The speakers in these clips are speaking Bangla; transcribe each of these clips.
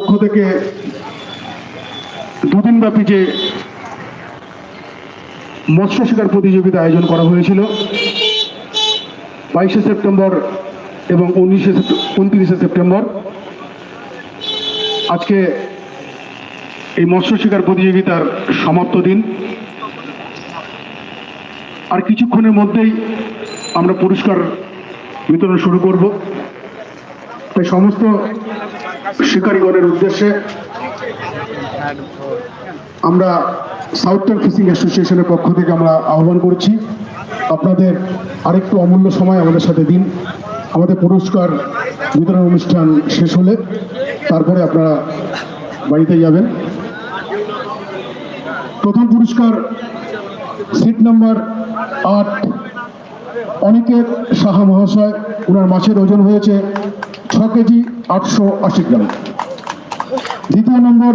পক্ষ থেকে দুদিন ব্যাপী যে মৎস্য শিকার প্রতিযোগিতা আয়োজন করা হয়েছিল, বাইশে সেপ্টেম্বর এবং উনিশে উনত্রিশে সেপ্টেম্বর। আজকে এই মৎস্য শিকার প্রতিযোগিতার সমাপ্ত দিন। আর কিছুক্ষণের মধ্যেই আমরা পুরস্কার বিতরণ শুরু করব। তাই সমস্ত শিকারীগণের উদ্দেশ্যে আমরা সাউথার্ন ফিশিং অ্যাসোসিয়েশনের পক্ষ থেকে আমরা আহ্বান করছি। আপনাদের আরেকটু অমূল্য সময় আমাদের সাথে দিন। আমাদের পুরস্কার বিতরণ অনুষ্ঠান শেষ হলে তারপরে আপনারা বাড়িতে যাবেন। প্রথম পুরস্কার সিট নাম্বার আট অনিকেত সাহা মহাশয়। ওনার মাছের ওজন হয়েছে ছ কেজি আটশো আশি গ্রাম। দ্বিতীয় নম্বর,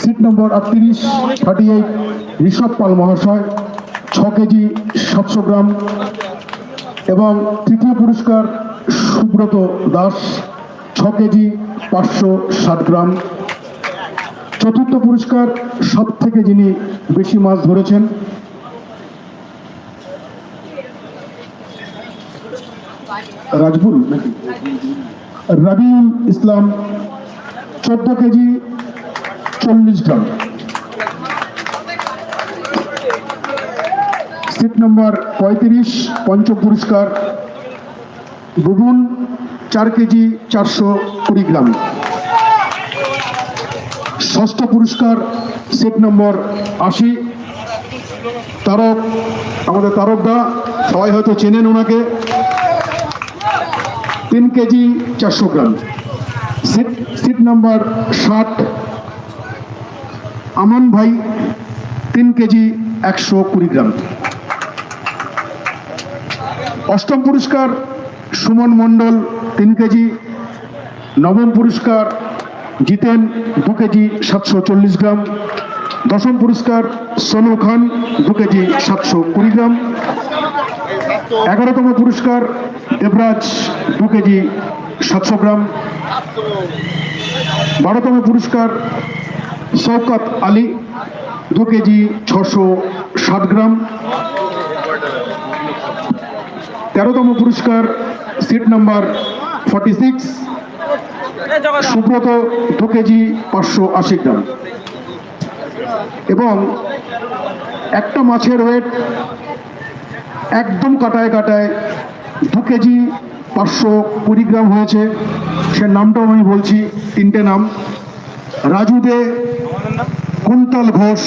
সিট নম্বর আটত্রিশ থার্টি এইট ঋষভ পাল মহাশয়, ছ কেজি সাতশো গ্রাম। এবং তৃতীয় পুরস্কার সুব্রত দাস, ছ কেজি পাঁচশো ষাট গ্রাম। চতুর্থ পুরস্কার সব থেকে যিনি বেশি মাছ ধরেছেন। রাজবুল নাকি? রবিউল ইসলাম চোদ্দ কেজি, চল্লিশ গ্রাম। সিট নম্বর পঁয়ত্রিশ, পঞ্চম পুরস্কার বুবুন চার কেজি, চারশো কুড়ি গ্রাম। ষষ্ঠ পুরস্কার, সিট নম্বর আশি। তারক, আমাদের তারকদা সবাই হয়তো চেনেন ওনাকে। তিন কেজি চারশো গ্রাম। সিট সিট নাম্বার ষাট। আমান ভাই, তিন কেজি একশো কুড়ি গ্রাম। অষ্টম পুরস্কার সুমন মণ্ডল, তিন কেজি। নবম পুরস্কার জিতেন দু কেজি সাতশো চল্লিশ গ্রাম। দশম পুরস্কার সোনু খান, দু কেজি সাতশো কুড়ি গ্রাম। এগারোতম পুরস্কার দেবরাজ দু কেজি সাতশো গ্রাম। বারোতম পুরস্কার শওকত আলী দু কেজি ছশো ষাট গ্রাম। তেরোতম পুরস্কার seat number forty six, Subrata দু কেজি পাঁচশো আশি গ্রাম। এবং একটা মাছের ওয়েট একদম কাটায় কাটায় দু কেজি পাঁচশো কুড়ি গ্রাম হয়েছে। সে নামটাও আমি বলছি, তিনটে নাম। রাজু দে, কুন্তল ঘোষ,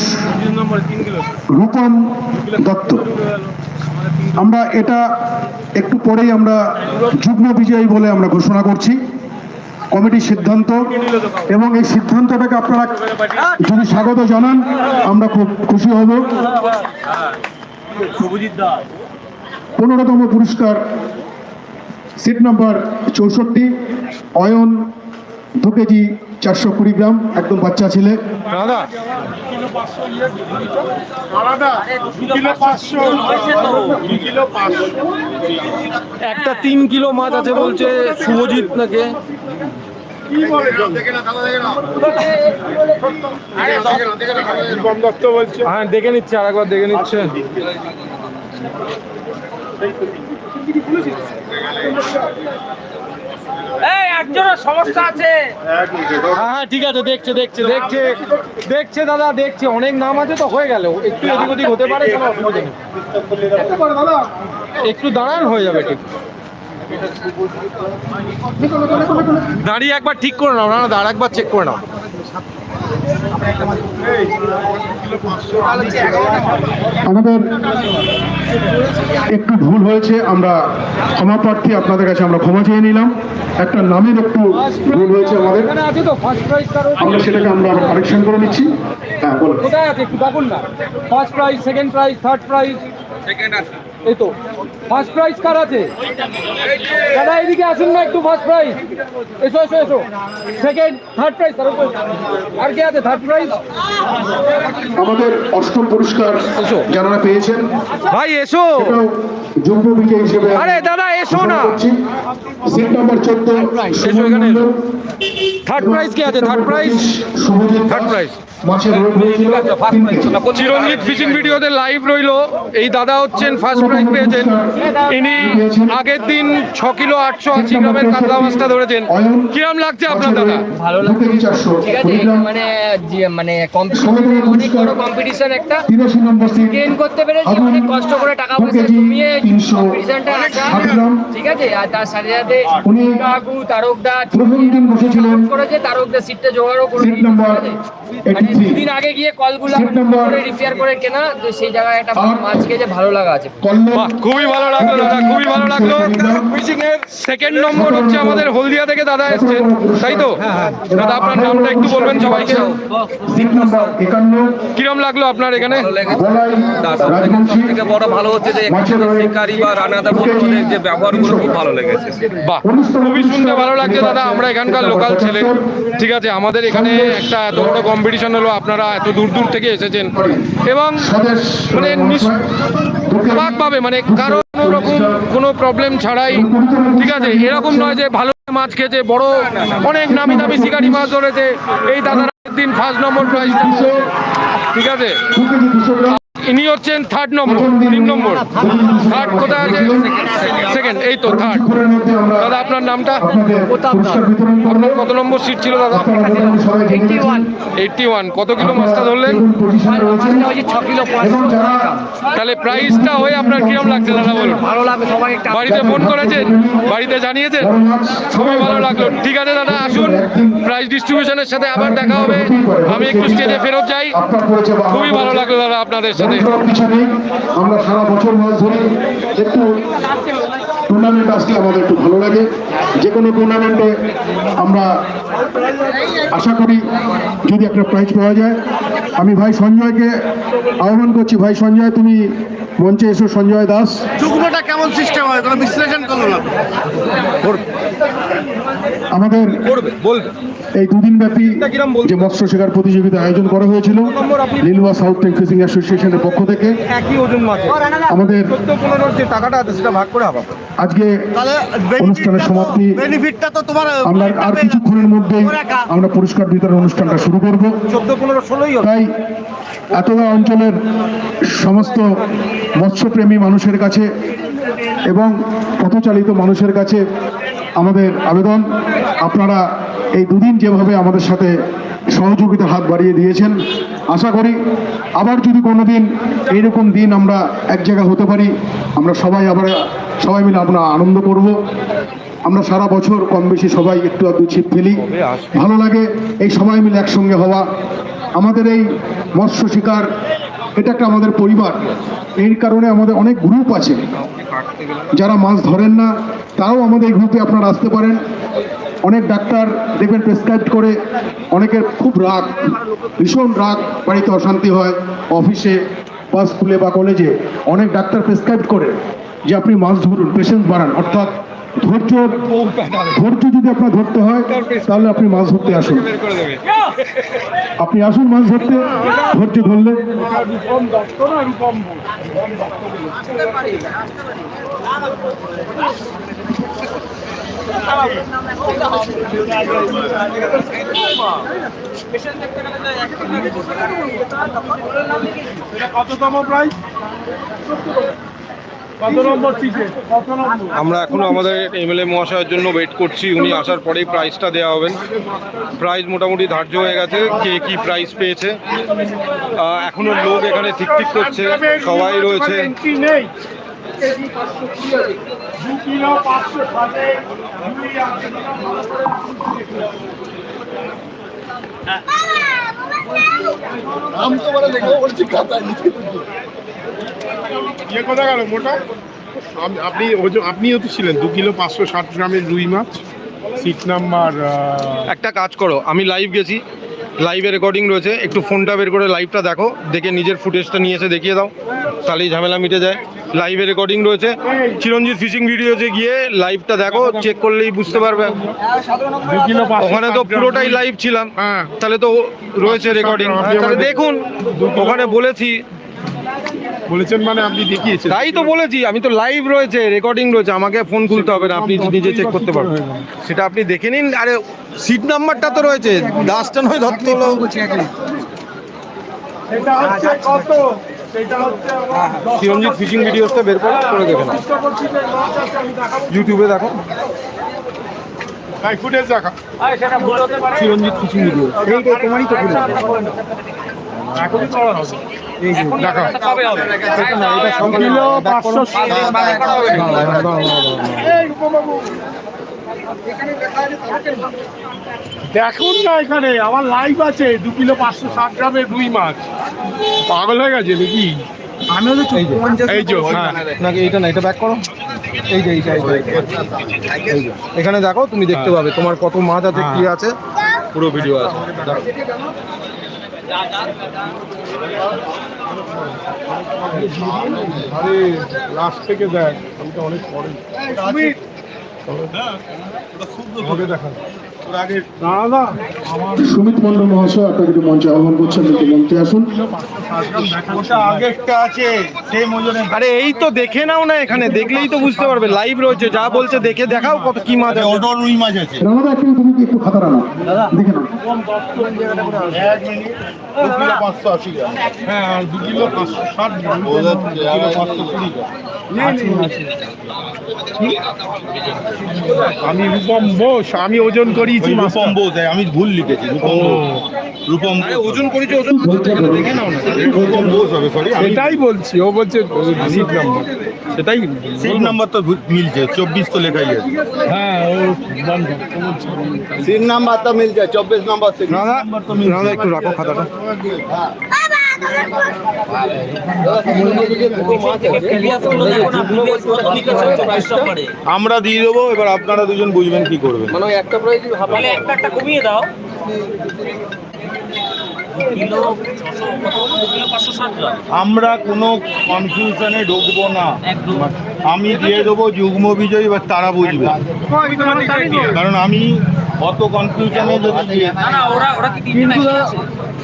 রূপম দত্ত। আমরা এটা একটু পরেই আমরা যুগ্ম বিজয়ী বলে আমরা ঘোষণা করছি। কমিটির সিদ্ধান্ত এবং এই সিদ্ধান্তটাকে আপনারা যদি স্বাগত জানান, আমরা খুব খুশি হব। পনেরোতম পুরস্কার সিট নাম্বার চৌষট্টি অয়ন দু কেজি চারশো কুড়ি গ্রাম একদম বাচ্চা ছেলে। একটা তিন কিলো মাছ আছে বলছে শুভজিৎ নাকি? হ্যাঁ দেখে নিচ্ছে আর একবার দেখে নিচ্ছে। হ্যাঁ হ্যাঁ ঠিক আছে, দেখছে দেখছে দেখছে দেখছে দাদা অনেক নাম আছে তো, হয়ে গেল। একটু ওদিক হতে পারে একটু দাঁড়ান, হয়ে যাবে ঠিক। দাঁড়িয়ে একবার ঠিক করে নাও, না দাঁড় একবার চেক করে নাও। আমাদের একটু ভুল হয়েছে আমরা ক্ষমা প্রার্থী আপনাদের কাছে আমরা ক্ষমা চেয়ে নিলাম। একটা নামের একটু ভুল হয়েছে আমাদের। এখানে আছে তো ফার্স্ট প্রাইজ কারও আমরা সেটাকে আমরা কারেকশন করে নিচ্ছি। হ্যাঁ বলুন। কোথায় আছে? একটু ডাকুন না। First prize second prize third prize এই তো ফার্স্ট প্রাইজ কার আছে? দাদা এদিকে আসুন না একটু ফার্স্ট প্রাইজ এসো এসো এসো। সেকেন্ড থার্ড প্রাইজ আর কে আছে? থার্ড প্রাইজ আমাদের অষ্টম পুরস্কার যারা পেয়েছেন ভাই এসো। যুগ্ম বিজয়ী হিসেবে আরে দাদা এসো না। সিট নাম্বার চোদ্দ এসো এখানে। এসো। থার্ড প্রাইজ কে আছে? Third prize third prize Chiranjit fishing ভিডিওতে লাইভ রইল। এই দাদা হচ্ছেন ফার্স্ট প্রাইজ পেয়েছেন। ইনি আগের দিন ছ কিলো আটশো আশি গ্রামের কাতলা মাছটা ধরেছেন। কিরম লাগছে আপনার দাদা? ভালো লাগছে। ঠিক আছে মানে মানে অনেক বড় কম্পিটিশন একটা। গেইন করতে পেরেছি অনেক কষ্ট করে টাকা পয়সা জমিয়ে কম্পিটিশনটা ঠিক আছে আর তার সাথে সাথে উনি কাকু তারকদা প্রথম দিন বসেছিলেন। করেছে তারকদা সিটটা জোগাড়ও করে সিট নাম্বার ঠিক আছে? 83 দুদিন আগে গিয়ে কলগুলো করে রিপেয়ার করে কেনা তো সেই জায়গায় একটা। মাছ খেয়ে ভালো লাগা আছে। বাহ খুবই ভালো লাগল দাদা খুবই ভালো লাগল। ফিশিং এর সেকেন্ড নম্বর হচ্ছে আমাদের হলদিয়া থেকে দাদা এসছেন তাই তো? দাদা আপনার নামটা একটু বলবেন সবাইকে। সিট নাম্বার একান্ন। কিরম লাগল আপনার এখানে? থেকে বড় ভালো হচ্ছে যে শিকারি বা রানাদা বন্ধুদের যে ব্যবহারগুলো খুব ভালো লেগেছে। বাহ খুবই শুনতে ভালো লাগছে দাদা আমরা এখানকার লোকাল ছেলে। ঠিক আছে আমাদের এখানে একটা বড় কম্পিটিশন হলো আপনারা এত দূর দূর থেকে এসেছেন। এবং মানে পাবে মানে কারও কোনো রকম কোনো প্রবলেম ছাড়াই, ঠিক আছে? এরকম নয় যে ভালো মাছ খেয়েছে, বড় অনেক নামি দামি শিকারি মাছ ধরেছে। এই দাদারা দিন ফার্স্ট নম্বর প্রাইজ ঠিক আছে? ইনি হচ্ছেন থার্ড নম্বর তিন নম্বর থার্ড কোথায় আছে? সেকেন্ড এই তো থার্ড দাদা আপনার নামটা? আপনার কত নম্বর সিট ছিল দাদা। এইটটি ওয়ান কত কিলো মাছটা ধরলেন? তাহলে প্রাইসটা হয়ে আপনার কিরম লাগছে দাদা বলুন? বাড়িতে ফোন করেছেন? বাড়িতে জানিয়েছেন? খুবই ভালো লাগল। ঠিক আছে দাদা আসুন। প্রাইস ডিস্ট্রিবিউশনের সাথে আবার দেখা হবে। আমি একটু স্টেজে ফেরত যাই। খুবই ভালো লাগল দাদা আপনাদের সাথে। আমরা সারা বছর মাছ ধরি একটু টুর্নামেন্ট আসলে আমাদের একটু ভালো লাগে। যে কোনো টুর্নামেন্টে আমরা আশা করি যদি একটা প্রাইজ পাওয়া যায়। আমি ভাই সঞ্জয়কে আহ্বান করছি ভাই সঞ্জয় তুমি মঞ্চে এসো সঞ্জয় দাস। যুগ্মটা কেমন সিস্টেম হয়? কোনো বিশ্লেষণ করল না আমাদের এই দুদিন ব্যাপী? যে মৎস্য শিকার প্রতিযোগিতা আয়োজন করা হয়েছিল লিলুয়া সাউথ টেক ফিশিং অ্যাসোসিয়েশনের পক্ষ থেকে। একই ওজন মাছ আমাদের যে টাকাটা আছে সেটা ভাগ করে আবার আজকে অনুষ্ঠানের সমাপ্তি। বেনিফিটটা তো তোমার আমরা আর কিছুক্ষণের মধ্যেই আমরা পুরস্কার বিতরণ অনুষ্ঠানটা শুরু করব। চোদ্দ পনেরো ষোলোই তাই এতদা অঞ্চলের সমস্ত মৎস্যপ্রেমী মানুষের কাছে এবং পথচালিত মানুষের কাছে আমাদের আবেদন। আপনারা এই দুদিন যেভাবে আমাদের সাথে সহযোগিতার হাত বাড়িয়ে দিয়েছেন, আশা করি আবার যদি কোনো দিন এইরকম দিন আমরা এক জায়গা হতে পারি, আমরা সবাই আবার সবাই মিলে আমরা আনন্দ করব। আমরা সারা বছর কম বেশি সবাই একটু আধটু ছিপ ফেলি। ভালো লাগে এই সবাই মিলে একসঙ্গে হওয়া। আমাদের এই মৎস্য শিকার এটা একটা আমাদের পরিবার। এই কারণে আমাদের অনেক গ্রুপ আছে। যারা মাছ ধরেন না, তারাও আমাদের এই গ্রুপে আপনারা আসতে পারেন। অনেক ডাক্তার দেখবেন প্রেসক্রাইব করে, অনেকের খুব রাগ, ভীষণ রাগ, বাড়িতে অশান্তি হয় অফিসে বা স্কুলে বা কলেজে অনেক ডাক্তার প্রেসক্রাইব করে যে আপনি মাছ ধরুন পেশেন্স বাড়ান। অর্থাৎ ধৈর্য ধৈর্য যদি আপনার ধরতে হয়, তাহলে আপনি মাছ ধরতে আসুন। আপনি আসুন মাছ ধরতে, ধৈর্য ধরলে। কততম প্রাইস আমরা এখনও আমাদের এমএলএ মহাশয়ের জন্য ওয়েট করছি। উনি আসার পরেই প্রাইজটা দেওয়া হবেন। প্রাইজ মোটামুটি ধার্য হয়ে গেছে। কে কি প্রাইজ পেয়েছে। আহ, এখনও লোক এখানে ঠিক ঠিক করছে। সবাই রয়েছে। নেই। দু কিলো পাঁচশো সাথে দুই ইয়ে কোথা গেল মোটা আপনি আপনিও তো ছিলেন দু কিলো পাঁচশো ষাট গ্রামের রুই মাছ সিট নাম্বার একটা কাজ করো আমি লাইভ গেছি লাইভে রেকর্ডিং রয়েছে একটু ফোনটা বের করে লাইভটা দেখো দেখে নিজের ফুটেজটা নিয়ে এসে দেখিয়ে দাও তাহলেই ঝামেলা মিটে যায়। লাইভে রেকর্ডিং রয়েছে চিরঞ্জিত ফিশিং ভিডিওতে গিয়ে লাইভটা দেখো চেক করলেই বুঝতে পারবে। ওখানে তো পুরোটাই লাইভ ছিলাম হ্যাঁ। তাহলে তো রয়েছে রেকর্ডিং তাহলে দেখুন ওখানে বলেছি বলেছেন মানে আপনি দেখিয়েছেন। তাই তো বলেছি আমি তো লাইভ রয়েছে রেকর্ডিং রয়েছে আমাকে ফোন খুলতে হবে না আপনি নিজে চেক করতে পারবেন। সেটা আপনি দেখে নিন আরে সিট নাম্বারটা তো রয়েছে দাসটা নয় ধরতে হলো। সেটা হচ্ছে কত? চিরঞ্জিত ফিশিং ভিডিওসটা বের করে করে দেখে। ইউটিউবে দেখো ফুটেজ দেখা সেটা ভুল হতে পারে। চিরঞ্জিত ফিশিং ভিডিও তোমারই তো খুলে এখনই করা হবে। দেখা। কবে হবে। কিলো পাঁচশো দেখুন না এখানে আমার লাইভ আছে। দু কিলো পাঁচশো ষাট গ্রামের রুই মাছ। পাগল হয়ে গেছে নাকি? এই যে হ্যাঁ। নাকি এইটা না এটা ব্যাক করো। এই যে এইটা এইটা, এইটা। এখানে দেখো তুমি দেখতে পাবে তোমার কত মাছ আছে কি আছে। পুরো ভিডিও আছে। আরে লাস্ট থেকে দেখ আমি তো অনেক পরে। দেখা সুমিত মন্ডল মহাশয় আপনাকে একটু মঞ্চে আহ্বান করছেন একটু মঞ্চে আসুন। আরে এই তো দেখে নাও না এখানে দেখলেই তো বুঝতে পারবে। লাইভ রয়েছে যা বলছে দেখে দেখাও কত কি মাছ আছে। রানাদা একটু তুমি কি একটু খাতা দেখে নাও। হ্যাঁ দু কিলো পাঁচশো ষাট গ্রাম। দু কিলো পাঁচশো কুড়ি আমি রূপম বোস আমি ওজন করিয়েছি রূপম বোস আমি ভুল লিখেছি রূপম রূপম ওজন করেছে ওজন দেখে নাও না। রূপম বোস হবে সরি আমি সেটাই বলছি ও বলছে সিট নাম্বার সেটাই সিট নাম্বার তো মিলছে চব্বিশ তো লেখাই আছে। হ্যাঁ ও সিট নাম্বার তো মিলছে চব্বিশ নাম্বার সিট নাম্বার তো মিলছে। একটু রাখো খাতাটা। আমরা দিয়ে দেবো এবার আপনারা দুজন বুঝবেন কি করবেন। মানে একটা তাহলে একটা একটা কমিয়ে দাও। আমরা কোনো কনফিউশনে ঢুকবো না। আমি দিয়ে দেবো যুগ্ম বিজয়ী এবার তারা বুঝবে। কারণ আমি অত কনফিউশনে যদি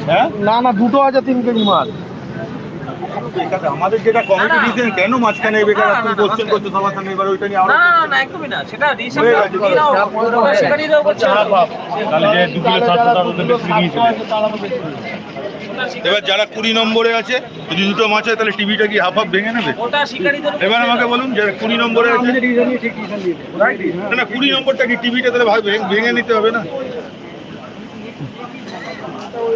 হ্যাঁ? না না দুটো আছে তিন কেজি মাছ আমাদের যেটা কমিটি কেন মাঝখানে বেকার না, আপনি না, না, করতে সবার সামনে এবার ওইটা নিয়ে আমরা না না, না একদমই না সেটা রিসেপ্ট গেছে, দিয়ে নাও ওটা সেখানেই দাও বলছে তাহলে যে দু কিলো সাতশো তার ওদের বেশি নিয়েছিল এবার যারা কুড়ি নম্বরে আছে যদি দুটো মাছ হয় তাহলে টিভিটা কি হাফ হাফ ভেঙে নেবে? এবার আমাকে বলুন যারা কুড়ি নম্বরে আছে। না, না কুড়ি নম্বরটা কি টিভিটা তাহলে ভেঙে- নিতে হবে না?